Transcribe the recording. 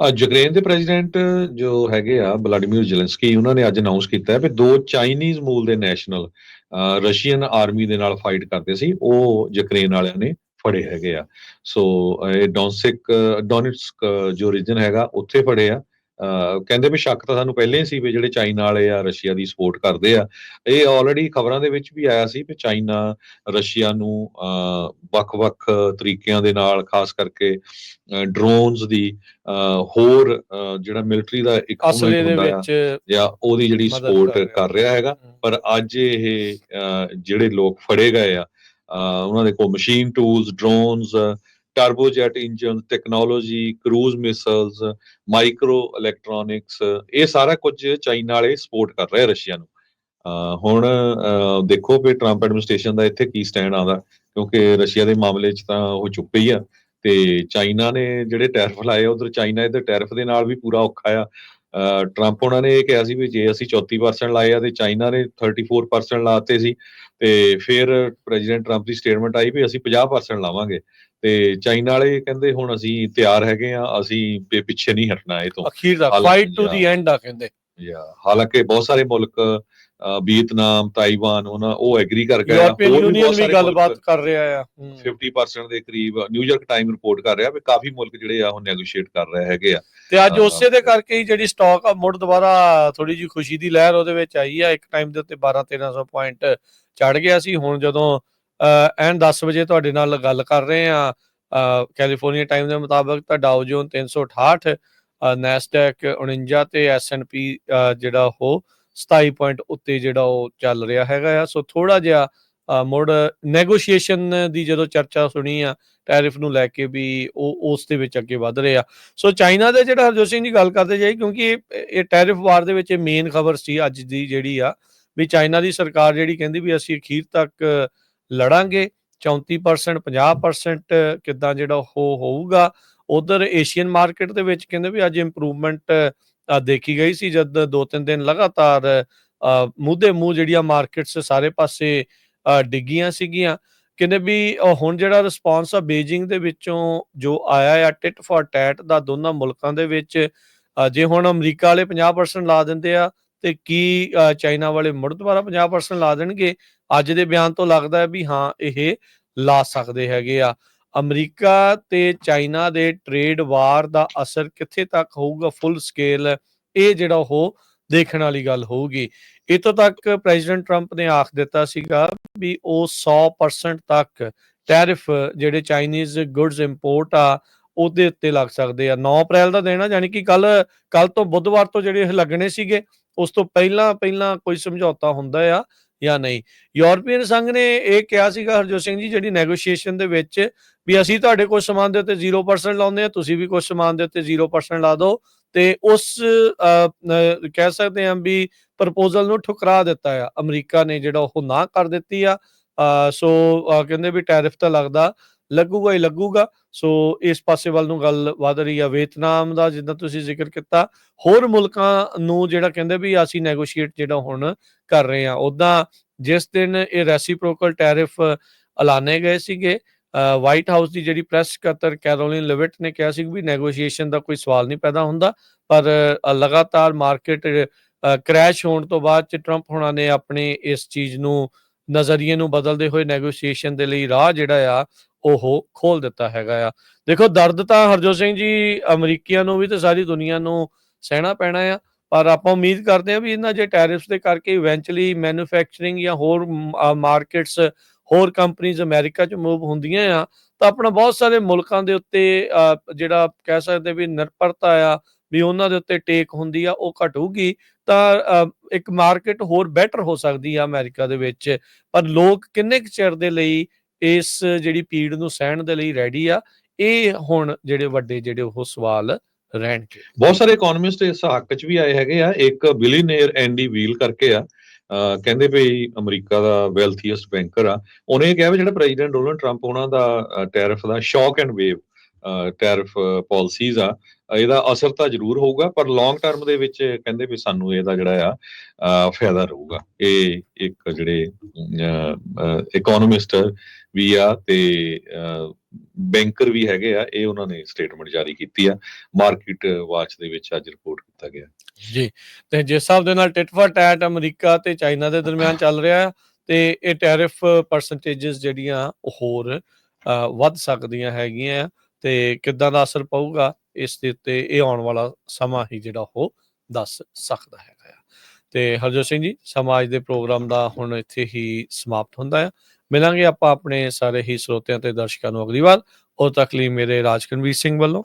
Ukraine ਦੇ president ਜੋ ਹੈਗੇ ਆ, ਵਲਾਡੀਮੀਰ ਜ਼ੈਲੈਂਸਕੀ, ਉਹਨਾਂ ਨੇ ਅੱਜ ਅਨਾਉਂਸ ਕੀਤਾ ਹੈ ਵੀ ਦੋ ਚਾਈਨੀਜ਼ ਮੂਲ ਦੇ ਨੈਸ਼ਨਲ ਰਸ਼ੀਅਨ ਆਰਮੀ ਦੇ ਨਾਲ ਫਾਈਟ ਕਰਦੇ ਸੀ, ਉਹ ਯੂਕਰੇਨ ਵਾਲਿਆਂ ਨੇ ਫੜੇ ਹੈਗੇ ਆ। ਸੋ ਇਹ ਡੋਨਸਿਕ, ਡੋਨਿਟਸਕ ਜੋ ਰੀਜਨ ਹੈਗਾ, ਉੱਥੇ ਫੜੇ ਆ। ਕਹਿੰਦੇ ਵੀ ਸ਼ੱਕ ਤਾਂ ਸਾਨੂੰ ਪਹਿਲੇ ਹੀ ਸੀ ਵੀ ਜਿਹੜੇ ਚਾਈਨਾ ਵਾਲੇ ਆ ਰਸ਼ੀਆ ਦੀ ਸਪੋਰਟ ਕਰਦੇ ਆ। ਇਹ ਆਲਰੇਡੀ ਖਬਰਾਂ ਦੇ ਵਿੱਚ ਵੀ ਆਇਆ ਸੀ ਕਿ ਚਾਈਨਾ ਰਸ਼ੀਆ ਨੂੰ ਵੱਖ-ਵੱਖ ਤਰੀਕਿਆਂ ਦੇ ਨਾਲ ਖਾਸ ਕਰਕੇ ਡਰੋਨਸ ਦੀ ਹੋਰ ਜਿਹੜਾ ਮਿਲਟਰੀ ਦਾ ਇੱਕ ਅਸਲੇ ਦੇ ਹੁੰਦਾ ਆ ਜਾਂ ਉਹਦੀ ਜਿਹੜੀ ਸਪੋਰਟ ਕਰ ਰਿਹਾ। ਹੈਗਾ। ਪਰ ਅੱਜ ਇਹ ਜਿਹੜੇ ਲੋਕ ਫੜੇ ਗਏ ਆ ਉਹਨਾਂ ਦੇ ਕੋਲ machine tools drones carbojet engine technology cruise missiles micro electronics ਇਹ ਸਾਰਾ ਕੁਝ ਚਾਈਨਾ ਵਾਲੇ ਸਪੋਰਟ ਕਰ ਰਹੇ ਰਸ਼ੀਆ ਨੂੰ। ਹੁਣ ਦੇਖੋ ਵੀ ਟਰੰਪ ਐਡਮਿਨਿਸਟ੍ਰੇਸ਼ਨ ਦਾ ਇੱਥੇ ਕੀ ਸਟੈਂਡ ਆਉਂਦਾ ਕਿਉਂਕਿ ਰਸ਼ੀਆ ਦੇ ਮਾਮਲੇ 'ਚ ਤਾਂ ਉਹ ਚੁੱਪ ਹੀ ਆ। ਤੇ ਚਾਈਨਾ ਨੇ ਜਿਹੜੇ ਟੈਰਫ ਲਾਏ ਉਧਰ ਚਾਈਨਾ ਇਧਰ ਟੈਰਫ ਦੇ ਨਾਲ ਵੀ ਪੂਰਾ ਔਖਾ ਆ। ਟਰੰਪ ਉਹਨਾਂ ਨੇ ਇਹ ਕਿਹਾ ਸੀ ਵੀ ਜੇ ਅਸੀਂ 34% ਲਾਏ ਆ ਤੇ ਚਾਈਨਾ ਨੇ 34% ਲਾਤੇ ਸੀ। ਤੇ ਫਿਰ ਪ੍ਰੈਜ਼ੀਡੈਂਟ ਟਰੰਪ ਦੀ ਸਟੇਟਮੈਂਟ ਆਈ ਵੀ ਅਸੀਂ 50% ਲਾਵਾਂਗੇ। ਤੇ ਚਾਈਨਾ ਵਾਲੇ ਕਹਿੰਦੇ ਹੁਣ ਅਸੀਂ ਤਿਆਰ ਹੈਗੇ ਆ ਅਸੀਂ ਪਿੱਛੇ ਨਹੀਂ ਹਟਣਾ ਇਹ ਤੋਂ। ਅਖੀਰ ਦਾ ਫਾਈਟ ਟੂ ਦੀ ਐਂਡ ਆ ਕਹਿੰਦੇ। ਜਾਂ ਹਾਲਾਂਕਿ ਬਹੁਤ ਸਾਰੇ ਮੁਲਕ ਅ, ਵੀਅਤਨਾਮ ਤਾਈਵਾਨ ਉਹਨਾਂ ਉਹ ਐਗਰੀ ਕਰ ਗਏ ਆ। ਯੂਰਪੀਅਨ ਯੂਨੀਅਨ ਵੀ ਗੱਲਬਾਤ ਕਰ ਰਿਹਾ ਆ ਹਮ। 50% ਦੇ ਕਰੀਬ ਨਿਊਯਾਰਕ ਟਾਈਮ ਰਿਪੋਰਟ ਕਰ ਰਿਹਾ ਵੀ ਕਾਫੀ ਮੁਲਕ ਜਿਹੜੇ ਆ ਉਹ ਨੈਗੋਸ਼ੀਏਟ ਕਰ ਰਹੇ ਹੈਗੇ ਆ। ਤੇ ਅੱਜ। ਉਸੇ ਦੇ ਕਰਕੇ ਹੀ ਜਿਹੜੀ ਸਟਾਕ ਆ ਮੁੜ ਦੁਬਾਰਾ ਥੋੜੀ ਜੀ ਖੁਸ਼ੀ ਦੀ ਲਹਿਰ ਉਹਦੇ ਵਿੱਚ ਆਈ ਆ ਇੱਕ ਟਾਈਮ ਦੇ ਉੱਤੇ 12 1300 ਪੁਆਇੰਟ ਚੜ ਗਿਆ ਸੀ। ਹੁਣ ਜਦੋਂ ਅਹ, ਐਨ 10 ਵਜੇ ਤੁਹਾਡੇ ਨਾਲ ਗੱਲ ਕਰ ਰਹੇ ਆ ਕੈਲੀਫੋਰਨੀਆ ਟਾਈਮ ਦੇ ਮੁਤਾਬਕ ਤਾਂ ਡਾਓ ਜੋਨ 368 ਨੈਸਡੈਕ 49 ਤੇ ਐਸਐਨਪੀ ਜਿਹੜਾ ਉਹ 27 ਪੁਆਇੰਟ ਉੱਤੇ ਜਿਹੜਾ ਉਹ ਚੱਲ ਰਿਹਾ ਹੈਗਾ ਆ। ਸੋ ਥੋੜਾ ਜਿਹਾ ਅਹ, ਮੁੜ ਨੈਗੋਸ਼ੀਏਸ਼ਨ ਦੀ ਜਦੋਂ ਚਰਚਾ ਸੁਣੀ ਆ ਟੈਰਿਫ ਨੂੰ ਲੈ ਕੇ ਵੀ ਉਹ ਉਸ ਦੇ ਵਿੱਚ ਅੱਗੇ ਵਧ ਰਹੇ ਆ। ਸੋ ਚਾਈਨਾ ਦੇ ਜਿਹੜਾ ਹਰਜੋਤ ਸਿੰਘ ਜੀ ਗੱਲ ਕਰਦੇ ਜਾਈ ਕਿਉਂਕਿ ਇਹ ਇਹ ਟੈਰਿਫ ਵਾਰ ਦੇ ਵਿੱਚ ਇਹ ਮੇਨ ਖਬਰ ਸੀ ਅੱਜ ਦੀ ਜਿਹੜੀ ਆ ਵੀ ਚਾਈਨਾ ਦੀ ਸਰਕਾਰ ਜਿਹੜੀ ਕਹਿੰਦੀ ਵੀ ਅਸੀਂ ਅਖੀਰ ਤੱਕ ਲੜਾਂਗੇ 34% 50% ਕਿੱਦਾਂ ਜਿਹੜਾ ਉਹ ਹੋਊਗਾ। ਉਧਰ ਏਸ਼ੀਅਨ ਮਾਰਕੀਟ ਦੇ ਵਿੱਚ ਕਹਿੰਦੇ ਵੀ ਅੱਜ ਇੰਪਰੂਵਮੈਂਟ ਦੇਖੀ ਗਈ ਸੀ ਜਦ ਦੋ ਤਿੰਨ ਦਿਨ ਲਗਾਤਾਰ ਅ, ਮੂੰਹ ਜਿਹੜੀਆਂ ਮਾਰਕੀਟਸ ਸਾਰੇ ਪਾਸੇ ਅ, ਡਿੱਗੀਆਂ ਸੀਗੀਆਂ। ਕਹਿੰਦੇ ਵੀ ਹੁਣ ਜਿਹੜਾ ਰਿਸਪੌਂਸ ਆ ਬੀਜਿੰਗ ਦੇ ਵਿੱਚੋਂ ਜੋ ਆਇਆ ਆ ਟਿਟ ਫॉर ਟੈਟ ਦਾ ਦੋਨਾਂ ਮੁਲਕਾਂ ਦੇ ਵਿੱਚ ਜੇ ਹੁਣ ਅਮਰੀਕਾ ਵਾਲੇ 50% ਲਾ ਦਿੰਦੇ ਆ ਤੇ ਕੀ ਚਾਈਨਾ ਵਾਲੇ ਮੁੜ ਦੁਬਾਰਾ 50% ਲਾ ਦੇਣਗੇ? ਅੱਜ ਦੇ ਬਿਆਨ ਤੋਂ ਲੱਗਦਾ ਹੈ ਵੀ ਹਾਂ, ਇਹ ਲਾ ਸਕਦੇ ਹੈਗੇ ਆ। ਅਮਰੀਕਾ ਤੇ ਚਾਈਨਾ ਦੇ ਟ੍ਰੇਡ ਵਾਰ ਦਾ ਅਸਰ ਕਿੱਥੇ ਤੱਕ ਹੋਊਗਾ ਫੁੱਲ ਸਕੇਲ ਇਹ ਜਿਹੜਾ ਉਹ ਦੇਖਣ ਵਾਲੀ ਗੱਲ ਹੋਊਗੀ। ਇਤੋਂ ਤੱਕ ਪ੍ਰੈਜ਼ੀਡੈਂਟ ਟਰੰਪ ਨੇ ਆਖ ਦਿੱਤਾ ਸੀਗਾ ਵੀ ਉਹ 100% ਤੱਕ ਟੈਰਿਫ ਜਿਹੜੇ ਚਾਈਨੀਜ਼ ਗੁੱਡਸ ਇੰਪੋਰਟ ਆ, ਉਹਦੇ ਉੱਤੇ ਲੱਗ ਸਕਦੇ ਆ। 9 ਅਪ੍ਰੈਲ ਦਾ ਦੇਣਾ ਯਾਨੀ ਕਿ ਕੱਲ ਕੱਲ ਤੋਂ ਬੁੱਧਵਾਰ ਤੋਂ ਜਿਹੜੇ ਇਹ ਲੱਗਣੇ ਸੀਗੇ ਉਸ ਤੋਂ ਪਹਿਲਾਂ ਪਹਿਲਾਂ ਕੋਈ ਸਮਝੌਤਾ ਹੁੰਦਾ ਆ ਜਾਂ ਨਹੀਂ? ਯੂਰਪੀਅਨ ਸੰਘ ਨੇ ਇਹ ਕਿਹਾ ਸੀਗਾ, ਹਰਜੋਤ ਸਿੰਘ ਜੀ, ਜਿਹੜੀ ਨੈਗੋਸ਼ੀਏਸ਼ਨ ਦੇ ਵਿੱਚ ਵੀ ਅਸੀਂ ਤੁਹਾਡੇ ਕੁਝ ਸਮਾਨ ਦੇ ਉੱਤੇ 0% ਲਾਉਂਦੇ ਆ ਤੁਸੀਂ ਵੀ ਕੁਝ ਸਮਾਨ ਦੇ ਉੱਤੇ 0% ਲਾ ਦਿਓ ਤੇ ਉਸ ਕਹਿ ਸਕਦੇ ਹਾਂ ਵੀ ਪ੍ਰਪੋਜ਼ਲ ਨੂੰ ਠੁਕਰਾ ਦਿੱਤਾ ਆ। ਅਮਰੀਕਾ ਨੇ ਜਿਹੜਾ ਉਹ ਨਾ ਕਰ ਦਿੱਤੀ ਆ। ਸੋ ਕਹਿੰਦੇ ਵੀ ਟੈਰਿਫ ਤਾਂ ਲੱਗਦਾ। ਲੱਗੂਗਾ ਹੀ ਲੱਗੂਗਾ। ਸੋ ਇਸ ਪਾਸੇ ਵੱਲ ਨੂੰ ਗੱਲ ਵਧ ਰਹੀ ਆ ਵੀਅਤਨਾਮ ਦਾ, ਜਿੱਦਾਂ ਤੁਸੀਂ ਜ਼ਿਕਰ ਕੀਤਾ। ਹੋਰ ਮੁਲਕਾਂ ਨੂੰ ਜਿਹੜਾ ਕਹਿੰਦੇ ਵੀ ਅਸੀਂ ਨੈਗੋਸ਼ੀਏਟ ਜਿਹੜਾ ਹੁਣ ਕਰ ਰਹੇ ਆ ਉਦਾਂ ਜਿਸ ਦਿਨ ਇਹ ਰੈਸੀਪ੍ਰੋਕਲ ਟੈਰਿਫ ਐਲਾਨੇ ਗਏ ਸੀਗੇ ਵਾਈਟ ਹਾਊਸ ਦੀ ਜਿਹੜੀ ਪ੍ਰੈਸ ਸਕੱਤਰ ਕੈਰੋਲਿਨ ਲਿਵਿਟ ਨੇ ਕਿਹਾ ਸੀ ਵੀ ਨੈਗੋਸ਼ੀਏਸ਼ਨ ਦਾ ਕੋਈ ਸਵਾਲ ਨਹੀਂ ਪੈਦਾ ਹੁੰਦਾ, ਪਰ ਲਗਾਤਾਰ ਮਾਰਕੀਟ ਕ੍ਰੈਸ਼ ਹੋਣ ਤੋਂ ਬਾਅਦ ਚ ਟਰੰਪ ਹੁਣਾਂ ਨੇ ਆਪਣੇ ਇਸ ਚੀਜ਼ ਨੂੰ, ਨਜ਼ਰੀਏ ਨੂੰ ਬਦਲਦੇ ਹੋਏ ਨੈਗੋਸ਼ੀਏਸ਼ਨ ਦੇ ਲਈ ਰਾਹ ਜਿਹੜਾ ਆ ਉਹ ਖੋਲ ਦਿੱਤਾ ਹੈਗਾ ਆ। ਦੇਖੋ, ਦਰਦ ਤਾਂ ਹਰਜੋਤ ਸਿੰਘ ਜੀ ਅਮਰੀਕੀਆਂ ਨੂੰ ਵੀ ਤੇ ਸਾਰੀ ਦੁਨੀਆ ਨੂੰ ਸਹਿਣਾ ਪੈਣਾ ਆ, ਪਰ ਆਪਾਂ ਉਮੀਦ ਕਰਦੇ ਹਾਂ ਵੀ ਇਹਨਾਂ ਜੇ ਟੈਰਿਫਸ ਦੇ ਕਰਕੇ ਇਵੈਂਚੁਅਲੀ ਮੈਨੂਫੈਕਚਰਿੰਗ ਜਾਂ ਹੋਰ ਮਾਰਕੀਟਸ ਹੋਰ ਕੰਪਨੀਆਂ ਅਮਰੀਕਾ 'ਚ ਮੂਵ ਹੁੰਦੀਆਂ ਆ, ਤਾਂ ਆਪਣਾ ਬਹੁਤ ਸਾਰੇ ਮੁਲਕਾਂ ਦੇ ਉੱਤੇ ਜਿਹੜਾ ਕਹਿ ਸਕਦੇ ਵੀ ਨਿਰਭਰਤਾ ਆ, ਵੀ ਉਹਨਾਂ ਦੇ ਉੱਤੇ ਟੇਕ ਹੁੰਦੀ ਆ, ਉਹ ਘਟੂਗੀ, ਤਾਂ ਇੱਕ ਮਾਰਕੀਟ ਹੋਰ ਬੈਟਰ ਹੋ ਸਕਦੀ ਆ ਅਮਰੀਕਾ ਦੇ ਵਿੱਚ। ਪਰ ਲੋਕ ਕਿੰਨੇ ਕੁ ਚਿਰ ਦੇ ਲਈ ਇਸ ਜਿਹੜੀ ਪੀੜ ਨੂੰ ਸਹਿਣ ਦੇ ਲਈ ਰੈਡੀ ਆ, ਇਹ ਹੁਣ ਜਿਹੜੇ ਵੱਡੇ ਜਿਹੜੇ ਉਹ ਸਵਾਲ ਰਹਿਣਗੇ। ਬਹੁਤ ਸਾਰੇ ਇਕਨੋਮਿਸਟ ਇਸ ਹੱਕ 'ਚ ਵੀ ਆਏ ਹੈਗੇ ਆ, ਇੱਕ ਬਿਲੀਨੇਅਰ ਐਂਡੀ ਵੀਲ ਕਰਕੇ ਆ ਕਹਿੰਦੇ ਵੀ ਅਮਰੀਕਾ ਦਾ ਵੈਲਥੀਐਸਟ ਬੈਂਕਰ ਆ। ਉਹਨੇ ਕਿਹਾ ਵੀ ਜਿਹੜਾ ਪ੍ਰੈਜ਼ੀਡੈਂਟ ਡੋਨਲਡ ਟਰੰਪ ਉਹਨਾਂ ਦਾ ਟੈਰਿਫ ਦਾ ਸ਼ੌਕ ਐਂਡ ਵੇਵ ਟੈਰਿਫ ਪਾਲਿਸੀਜ਼ ਆ ਇਹਦਾ ਅਸਰ ਤਾਂ ਜ਼ਰੂਰ ਹੋਊਗਾ ਪਰ ਲੌਂਗ ਟਰਮ ਦੇ ਵਿੱਚ ਕਹਿੰਦੇ ਵੀ ਸਾਨੂੰ ਇਹਦਾ ਜਿਹੜਾ ਆ ਫਾਇਦਾ ਰਹੂਗਾ। ਇਹ ਇੱਕ ਜਿਹੜੇ ਇਕਨੋਮਿਸਟ ਵੀ ਆ ਤੇ ਬੈਂਕਰ ਵੀ ਹੈਗੇ ਆ ਇਹ ਉਹਨਾਂ ਨੇ ਸਟੇਟਮੈਂਟ ਜਾਰੀ ਕੀਤੀ ਆ। ਮਾਰਕੀਟ ਵਾਚ ਦੇ ਵਿੱਚ ਅੱਜ ਰਿਪੋਰਟ ਕੀਤਾ ਗਿਆ। ਜੀ ਤੇ ਜਿਸ ਹਿਸਾਬ ਦੇ ਨਾਲ ਟਿਟ ਫਾਰ ਟੈਟ ਅਮਰੀਕਾ ਤੇ ਚਾਈਨਾ ਦੇ ਦਰਮਿਆਨ ਚੱਲ ਰਿਹਾ ਹੈ ਤੇ ਇਹ ਟੈਰਿਫ ਪਰਸੈਂਟੇजेस ਜਿਹੜੀਆਂ ਹੋਰ ਵੱਧ ਸਕਦੀਆਂ ਹੈਗੀਆਂ। ਆ ਤੇ ਕਿੱਦਾਂ ਦਾ ਅਸਰ ਪਊਗਾ, ਇਸ ਦੇ ਉੱਤੇ ਇਹ ਆਉਣ ਵਾਲਾ ਸਮਾਂ ਹੀ ਜਿਹੜਾ ਉਹ ਦੱਸ ਸਕਦਾ ਹੈਗਾ ਆ। ਤੇ ਹਰਜੋਤ ਸਿੰਘ ਜੀ ਸਮਾਜ ਦੇ ਪ੍ਰੋਗਰਾਮ ਦਾ ਹੁਣ ਇੱਥੇ ਹੀ ਸਮਾਪਤ ਹੁੰਦਾ ਹੈ ਮਿਲਾਂਗੇ ਆਪਾਂ ਆਪਣੇ ਸਾਰੇ ਹੀ ਸਰੋਤਿਆਂ ਤੇ ਦਰਸ਼ਕਾਂ ਨੂੰ ਅਗਲੀ ਵਾਰ। ਉਹ ਤੱਕ ਲਈ ਮੇਰੇ ਰਾਜਕਨਵੀਰ ਸਿੰਘ ਵੱਲੋਂ